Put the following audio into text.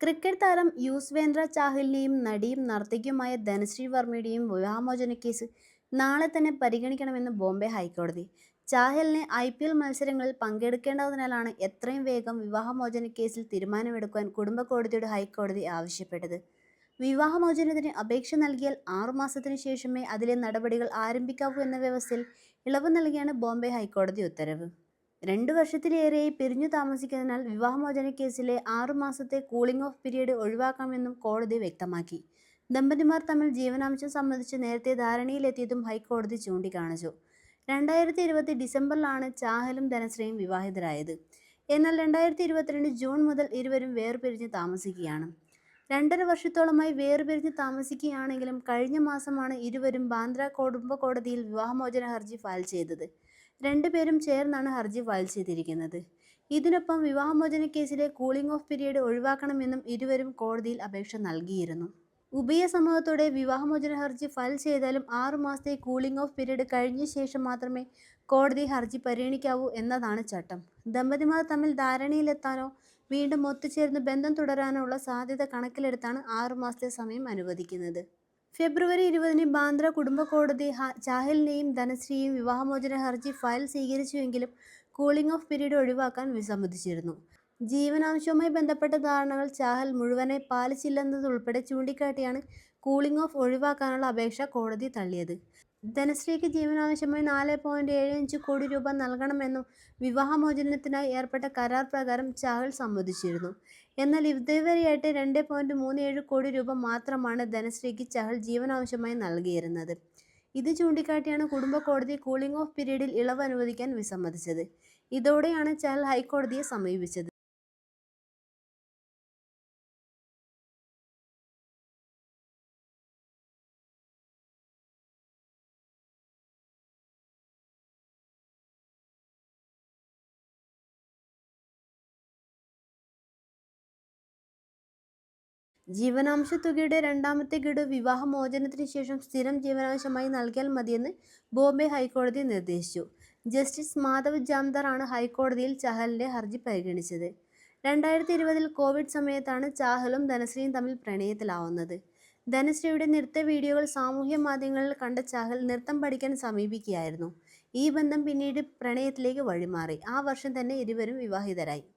Cricket താരം യൂസ്വേന്ദ്ര ചാഹലിനെയും നടിയും നർത്തകിയുമായ ധനശ്രീ വർമ്മയുടെയും വിവാഹമോചന കേസ് നാളെ തന്നെ പരിഗണിക്കണമെന്ന് ബോംബെ ഹൈക്കോടതി. ചാഹലിനെ ഐ പി എൽ മത്സരങ്ങളിൽ പങ്കെടുക്കേണ്ടതിനാലാണ് എത്രയും വേഗം വിവാഹമോചന കേസിൽ തീരുമാനമെടുക്കാൻ കുടുംബ കോടതിയുടെ ഹൈക്കോടതി ആവശ്യപ്പെട്ടത്. വിവാഹമോചനത്തിന് അപേക്ഷ നൽകിയാൽ ആറുമാസത്തിനു ശേഷമേ അതിലെ നടപടികൾ ആരംഭിക്കാവൂ എന്ന വ്യവസ്ഥയിൽ ഇളവ് നൽകിയാണ് ബോംബെ ഹൈക്കോടതി ഉത്തരവ്. രണ്ടു വർഷത്തിലേറെയായി പിരിഞ്ഞു താമസിക്കുന്നതിനാൽ വിവാഹമോചന കേസിലെ ആറു മാസത്തെ കൂളിംഗ് ഓഫ് പീരീഡ് ഒഴിവാക്കാമെന്നും കോടതി വ്യക്തമാക്കി. ദമ്പതിമാർ തമ്മിൽ ജീവനാംശം സംബന്ധിച്ച് നേരത്തെ ധാരണയിലെത്തിയതും ഹൈക്കോടതി ചൂണ്ടിക്കാണിച്ചു. രണ്ടായിരത്തി ഇരുപത്തി ഡിസംബറിലാണ് ചാഹലും ധനശ്രീയും വിവാഹിതരായത്. എന്നാൽ രണ്ടായിരത്തി ഇരുപത്തിരണ്ട് ജൂൺ മുതൽ ഇരുവരും വേർപിരിഞ്ഞ് താമസിക്കുകയാണ്. രണ്ടര വർഷത്തോളമായി വേർപിരിഞ്ഞ് താമസിക്കുകയാണെങ്കിലും കഴിഞ്ഞ മാസമാണ് ഇരുവരും ബാന്ദ്ര കുടുംബ കോടതിയിൽ വിവാഹമോചന ഹർജി ഫയൽ ചെയ്തത്. രണ്ടുപേരും ചേർന്നാണ് ഹർജി ഫയൽ ചെയ്തിരിക്കുന്നത്. ഇതിനൊപ്പം വിവാഹമോചന കേസിലെ കൂളിംഗ് ഓഫ് പീരീഡ് ഒഴിവാക്കണമെന്നും ഇരുവരും കോടതിയിൽ അപേക്ഷ നൽകിയിരുന്നു. ഉഭയ സമൂഹത്തോടെ വിവാഹമോചന ഹർജി ഫയൽ ചെയ്താലും ആറു മാസത്തെ കൂളിംഗ് ഓഫ് പീരീഡ് കഴിഞ്ഞ ശേഷം മാത്രമേ കോടതി ഹർജി പരിഗണിക്കാവൂ എന്നതാണ് ചട്ടം. ദമ്പതിമാർ തമ്മിൽ ധാരണയിലെത്താനോ വീണ്ടും ഒത്തുചേർന്ന് ബന്ധം തുടരാനോ ഉള്ള സാധ്യത കണക്കിലെടുത്താണ് ആറു മാസത്തെ സമയം അനുവദിക്കുന്നത്. ഫെബ്രുവരി ഇരുപതിന് ബാന്ദ്ര കുടുംബ കോടതി ചാഹലിനെയും ധനശ്രീയും വിവാഹമോചന ഹർജി ഫയൽ സ്വീകരിച്ചുവെങ്കിലും കൂളിംഗ് ഓഫ് പീരീഡ് ഒഴിവാക്കാൻ വിസമ്മതിച്ചിരുന്നു. ജീവനാംശവുമായി ബന്ധപ്പെട്ട ധാരണകൾ ചാഹൽ മുഴുവനെ പാലിച്ചില്ലെന്നതുൾപ്പെടെ ചൂണ്ടിക്കാട്ടിയാണ് കൂളിംഗ് ഓഫ് ഒഴിവാക്കാനുള്ള അപേക്ഷ കോടതി തള്ളിയത്. ധനശ്രീക്ക് ജീവനാവശ്യമായി നാല് പോയിന്റ് ഏഴ് അഞ്ച് കോടി രൂപ നൽകണമെന്നും വിവാഹമോചനത്തിനായി ഏർപ്പെട്ട കരാർ പ്രകാരം ചാഹൽ സമ്മതിച്ചിരുന്നു എന്നാൽ ഇതുവരെയായിട്ട് രണ്ട് പോയിന്റ് മൂന്ന് ഏഴ് കോടി രൂപ മാത്രമാണ് ധനശ്രീക്ക് ചഹൽ ജീവനാവശ്യമായി നൽകിയിരുന്നത്. ഇത് ചൂണ്ടിക്കാട്ടിയാണ് കുടുംബ കോടതി കൂളിംഗ് ഓഫ് പീരീഡിൽ ഇളവ് അനുവദിക്കാൻ വിസമ്മതിച്ചത്. ഇതോടെയാണ് ചഹൽ ഹൈക്കോടതിയെ സമീപിച്ചത്. ജീവനാംശ തുകയുടെ രണ്ടാമത്തെ ഗഡു വിവാഹമോചനത്തിന് ശേഷം സ്ഥിരം ജീവനാംശമായി നൽകിയാൽ മതിയെന്ന് ബോംബെ ഹൈക്കോടതി നിർദ്ദേശിച്ചു. ജസ്റ്റിസ് മാധവ് ജാംദാർ ആണ് ഹൈക്കോടതിയിൽ ചഹലിന്റെ ഹർജി പരിഗണിച്ചത്. രണ്ടായിരത്തി ഇരുപതിൽ കോവിഡ് സമയത്താണ് ചാഹലും ധനശ്രീയും തമ്മിൽ പ്രണയത്തിലാവുന്നത്. ധനശ്രീയുടെ നൃത്ത വീഡിയോകൾ സാമൂഹ്യ മാധ്യമങ്ങളിൽ കണ്ട ചാഹൽ നൃത്തം പഠിക്കാൻ സമീപിക്കുകയായിരുന്നു. ഈ ബന്ധം പിന്നീട് പ്രണയത്തിലേക്ക് വഴിമാറി. ആ വർഷം തന്നെ ഇരുവരും വിവാഹിതരായി.